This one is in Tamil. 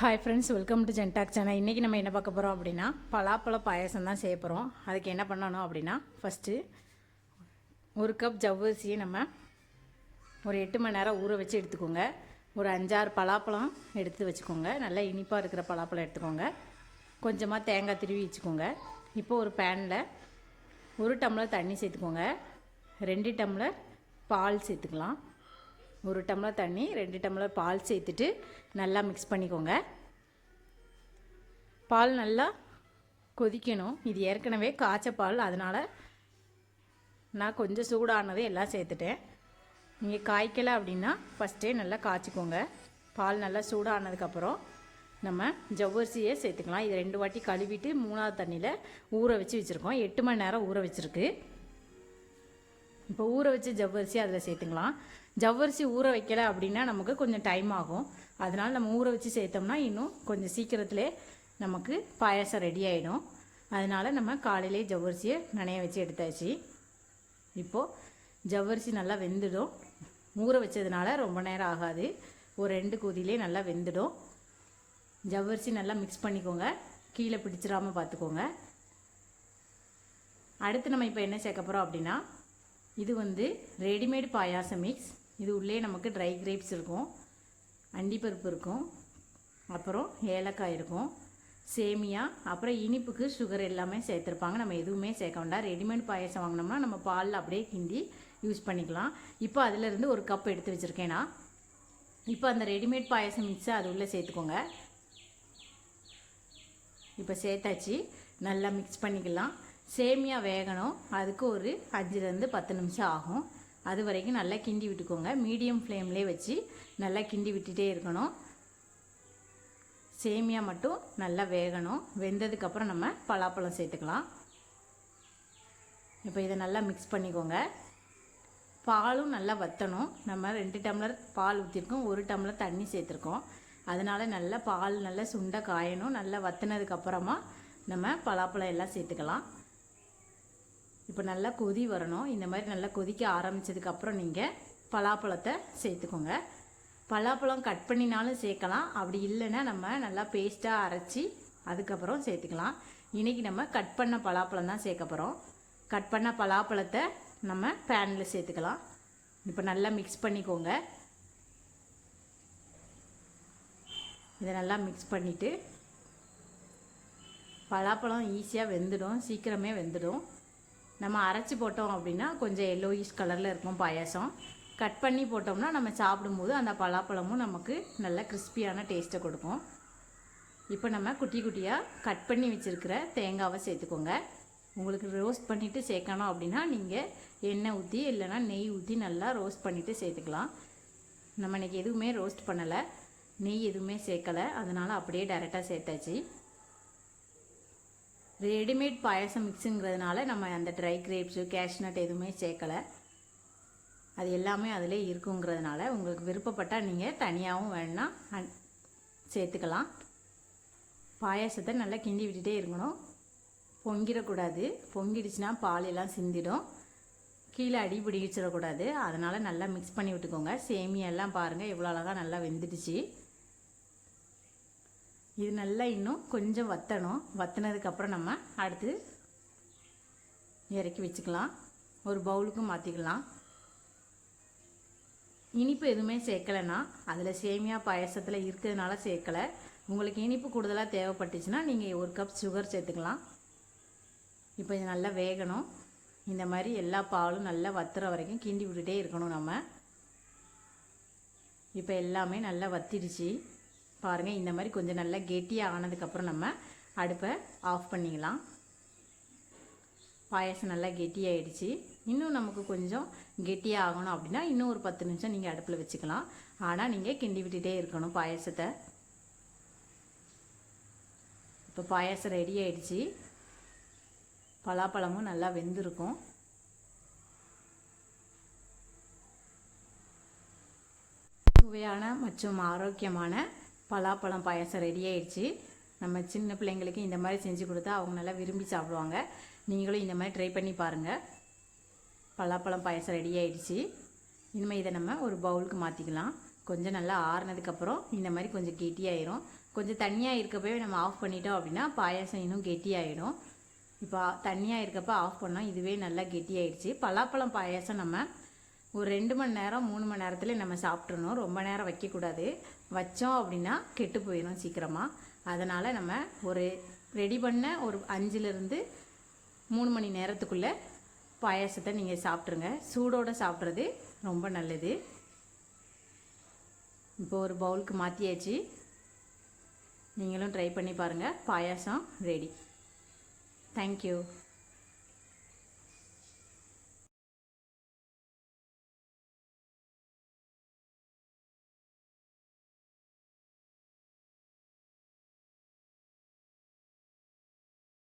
ஹாய் ஃப்ரெண்ட்ஸ் வெல்கம் டு ஜென்டாக் சேனல் இன்றைக்கி நம்ம என்ன பார்க்க போகிறோம் அப்படின்னா பலாப்பழ பாயாசம் தான் செய்ய போகிறோம் அதுக்கு என்ன பண்ணணும் அப்படின்னா ஃபஸ்ட்டு ஒரு கப் ஜவ்வரிசியை நம்ம ஒரு எட்டு மணி நேரம் ஊற வச்சு எடுத்துக்கோங்க. ஒரு அஞ்சாறு பலாப்பழம் எடுத்து வச்சுக்கோங்க. நல்லா இனிப்பாக இருக்கிற பலாப்பழம் எடுத்துக்கோங்க. கொஞ்சமாக தேங்காய் திருவி வச்சுக்கோங்க. இப்போ ஒரு பேனில் ஒரு டம்ளர் தண்ணி சேர்த்துக்கோங்க. ரெண்டு டம்ளர் பால் சேர்த்துக்கலாம். ஒரு டம்ளர் தண்ணி ரெண்டு டம்ளர் பால் சேர்த்துட்டு நல்லா மிக்ஸ் பண்ணிக்கோங்க. பால் நல்லா கொதிக்கணும். இது ஏற்கனவே காய்ச்ச பால் அதனால் நான் கொஞ்சம் சூடானதை எல்லாம் சேர்த்துட்டேன். நீங்கள் காய்க்கலை அப்படின்னா ஃபஸ்ட்டே நல்லா காய்ச்சிக்கோங்க. பால் நல்லா சூடானதுக்கப்புறம் நம்ம ஜவ்வரிசியை சேர்த்துக்கலாம். இது ரெண்டு வாட்டி கழுவிட்டு மூணாவது தண்ணியில் ஊற வச்சு வச்சுருக்கோம். எட்டு மணி நேரம் ஊற வச்சுருக்கு. இப்போ ஊற வச்சு ஜவ்வரிசி அதில் சேர்த்துக்கலாம். ஜவ்வரிசி ஊற வைக்கல அப்படின்னா நமக்கு கொஞ்சம் டைம் ஆகும். அதனால் நம்ம ஊற வச்சு சேர்த்தோம்னா இன்னும் கொஞ்சம் சீக்கிரத்திலே நமக்கு பாயாசம் ரெடி ஆகிடும் அதனால் நம்ம காலையிலே ஜவ்வரிசியை நனைய வச்சு எடுத்தாச்சு. இப்போது ஜவ்வரிசி நல்லா வெந்துடும். ஊற வச்சதுனால ரொம்ப நேரம் ஆகாது. ஒரு ரெண்டு கொதியிலே நல்லா வெந்துடும். ஜவ்வரிசி நல்லா மிக்ஸ் பண்ணிக்கோங்க. கீழே பிடிச்சிடாமல் பார்த்துக்கோங்க. அடுத்து நம்ம இப்போ என்ன சேர்க்க போகிறோம் அப்படின்னா இது வந்து ரெடிமேட் பாயாசம் மிக்ஸ் இது உள்ளே நமக்கு ட்ரை கிரேப்ஸ் இருக்கும். அண்டிப்பருப்பு இருக்கும். அப்புறம் ஏலக்காய் இருக்கும். சேமியா அப்புறம் இனிப்புக்கு சுகர் எல்லாமே சேர்த்துருப்பாங்க. நம்ம எதுவுமே சேர்க்க வேண்டாம். ரெடிமேட் பாயசம் வாங்கினோம்னா நம்ம பாலில் அப்படியே கிண்டி யூஸ் பண்ணிக்கலாம். இப்போ அதிலிருந்து ஒரு கப் எடுத்து வச்சுருக்கேன்னா இப்போ அந்த ரெடிமேட் பாயாசம் மிக்ஸை அது உள்ளே சேர்த்துக்கோங்க. இப்போ சேர்த்தாச்சு. நல்லா மிக்ஸ் பண்ணிக்கலாம். சேமியா வேகணும். அதுக்கு ஒரு அஞ்சுலேருந்து பத்து நிமிஷம் ஆகும். அது வரைக்கும் நல்லா கிண்டி விட்டுக்கோங்க. மீடியம் ஃப்ளேம்லேயே வச்சு நல்லா கிண்டி விட்டுட்டே இருக்கணும். சேமியா மட்டும் நல்லா வேகணும். வெந்ததுக்கப்புறம் நம்ம பலாப்பழம் சேர்த்துக்கலாம். இப்போ இதை நல்லா மிக்ஸ் பண்ணிக்கோங்க. பாலும் நல்லா வற்றணும் நம்ம ரெண்டு டம்ளர் பால் ஊற்றிருக்கோம் ஒரு டம்ளர் தண்ணி சேர்த்துருக்கோம். அதனால் நல்லா பால் நல்லா சுண்டை காயணும். நல்லா வற்றினதுக்கப்புறமா நம்ம பலாப்பழம் எல்லாம் சேர்த்துக்கலாம். இப்போ நல்லா கொதி வரணும். இந்த மாதிரி நல்லா கொதிக்க ஆரம்பித்ததுக்கப்புறம் நீங்கள் பலாப்பழத்தை சேர்த்துக்கோங்க. பலாப்பழம் கட் பண்ணினாலும் சேர்க்கலாம். அப்படி இல்லைன்னா நம்ம நல்லா பேஸ்ட்டாக அரைச்சி அதுக்கப்புறம் சேர்த்துக்கலாம். இன்றைக்கி நம்ம கட் பண்ண பலாப்பழம் தான் சேர்க்க போகிறோம் கட் பண்ண பலாப்பழத்தை நம்ம பேனில் சேர்த்துக்கலாம். இப்போ நல்லா மிக்ஸ் பண்ணிக்கோங்க. இதை நல்லா மிக்ஸ் பண்ணிவிட்டு பலாப்பழம் ஈஸியாக வெந்துடும். சீக்கிரமே வெந்துடும். நம்ம அரைச்சி போட்டோம் அப்படின்னா கொஞ்சம் எல்லோயிஷ் கலரில் இருக்கும் பாயாசம். கட் பண்ணி போட்டோம்னா நம்ம சாப்பிடும்போது அந்த பலாப்பழமும் நமக்கு நல்ல கிறிஸ்பியான டேஸ்ட்டை கொடுக்கும். இப்போ நம்ம குட்டி குட்டியாக கட் பண்ணி வச்சுருக்கிற தேங்காவை சேர்த்துக்கோங்க. உங்களுக்கு ரோஸ்ட் பண்ணிவிட்டு சேர்க்கணும் அப்படின்னா நீங்கள் எண்ணெய் ஊற்றி இல்லைனா நெய் ஊற்றி நல்லா ரோஸ்ட் பண்ணிவிட்டு சேர்த்துக்கலாம். நம்ம இன்றைக்கி எதுவுமே ரோஸ்ட் பண்ணலை. நெய் எதுவுமே சேர்க்கலை. அதனால் அப்படியே டைரெக்டாக சேர்த்தாச்சு. ரெடிமேட் பாயசம் மிக்ஸுங்கிறதுனால நம்ம அந்த ட்ரை கிரேப்ஸு கேஷ்நட் எதுவுமே சேர்க்கலை. அது எல்லாமே அதிலே இருக்குங்கிறதுனால உங்களுக்கு விருப்பப்பட்டால் நீங்கள் தனியாகவும் வேணால் சேர்த்துக்கலாம். பாயாசத்தை நல்லா கிண்டி விட்டுட்டே இருக்கணும். பொங்கிடக்கூடாது. பொங்கிடுச்சுன்னா பால் எல்லாம் சிந்திடும். கீழே அடி பிடிச்சிடக்கூடாது அதனால் நல்லா மிக்ஸ் பண்ணி விட்டுக்கோங்க. சேமியெல்லாம் பாருங்கள் எவ்வளோ அழகாக நல்லா வெந்துடுச்சு. இது நல்லா இன்னும் கொஞ்சம் வற்றணும் வற்றினதுக்கப்புறம் நம்ம அடுத்து இறக்கி வச்சுக்கலாம். ஒரு பவுலுக்கு மாற்றிக்கலாம் இனிப்பு எதுவுமே சேர்க்கலைன்னா அதில் சேமியா பாயசத்தில் இருக்கிறதுனால சேர்க்கலை. உங்களுக்கு இனிப்பு கூடுதலாக தேவைப்பட்டுச்சுன்னா நீங்கள் ஒரு கப் சுகர் சேர்த்துக்கலாம். இப்போ இது நல்லா வேகணும். இந்த மாதிரி எல்லா பாலும் நல்லா வத்துற வரைக்கும் கிண்டி விட்டுட்டே இருக்கணும் நம்ம. இப்போ எல்லாமே நல்லா வத்திடுச்சு. பாருங்கள் இந்த மாதிரி கொஞ்சம் நல்லா கெட்டியாக ஆனதுக்கப்புறம் நம்ம அடுப்பை ஆஃப் பண்ணிக்கலாம். பாயாசம் நல்லா கெட்டியாயிடுச்சு. இன்னும் நமக்கு கொஞ்சம் கெட்டியாக ஆகணும் அப்படின்னா இன்னும் ஒரு பத்து நிமிஷம் நீங்கள் அடுப்பில் வச்சுக்கலாம். ஆனால் நீங்கள் கிண்டி விட்டுட்டே இருக்கணும் பாயாசத்தை. இப்போ பாயாசம் ரெடி ஆயிடுச்சு. பலாப்பழமும் நல்லா வெந்திருக்கும். சுவையான மற்றும் ஆரோக்கியமான பலாப்பழம் பாயாசம் ரெடி ஆயிடுச்சு. நம்ம சின்ன பிள்ளைங்களுக்கு இந்த மாதிரி செஞ்சு கொடுத்தா அவங்க நல்லா விரும்பி சாப்பிடுவாங்க. நீங்களும் இந்த மாதிரி ட்ரை பண்ணி பாருங்கள் பலாப்பழம் பாயாசம் ரெடி ஆயிடுச்சு. இனிமேல் இதை நம்ம ஒரு பவுலுக்கு மாற்றிக்கலாம் கொஞ்சம் நல்லா ஆறுனதுக்கப்புறம் இந்த மாதிரி கொஞ்சம் கெட்டியாயிரும் கொஞ்சம் தண்ணியாக இருக்கப்பவே நம்ம ஆஃப் பண்ணிட்டோம் அப்படின்னா பாயாசம் இன்னும் கெட்டியாயிடும் இப்போ தண்ணியாக இருக்கப்போ ஆஃப் பண்ணோம். இதுவே நல்லா கெட்டியாயிடுச்சு பலாப்பழம் பாயாசம் நம்ம ஒரு ரெண்டு மணி நேரம் மூணு மணி நேரத்தில் நம்ம சாப்பிட்றணும் ரொம்ப நேரம் வைக்கக்கூடாது. வச்சோம் அப்படின்னா கெட்டு போயிடும் சீக்கிரமாக அதனால் நம்ம ஒரு ரெடி பண்ண ஒரு அஞ்சுலேருந்து மூணு மணி நேரத்துக்குள்ளே பாயாசத்தை நீங்கள் சாப்பிட்ருங்க சூடோடு சாப்பிட்றது ரொம்ப நல்லது. இப்போ ஒரு பவுலுக்கு மாற்றியாச்சு நீங்களும் ட்ரை பண்ணி பாருங்கள் பாயாசம் ரெடி. தேங்க்யூ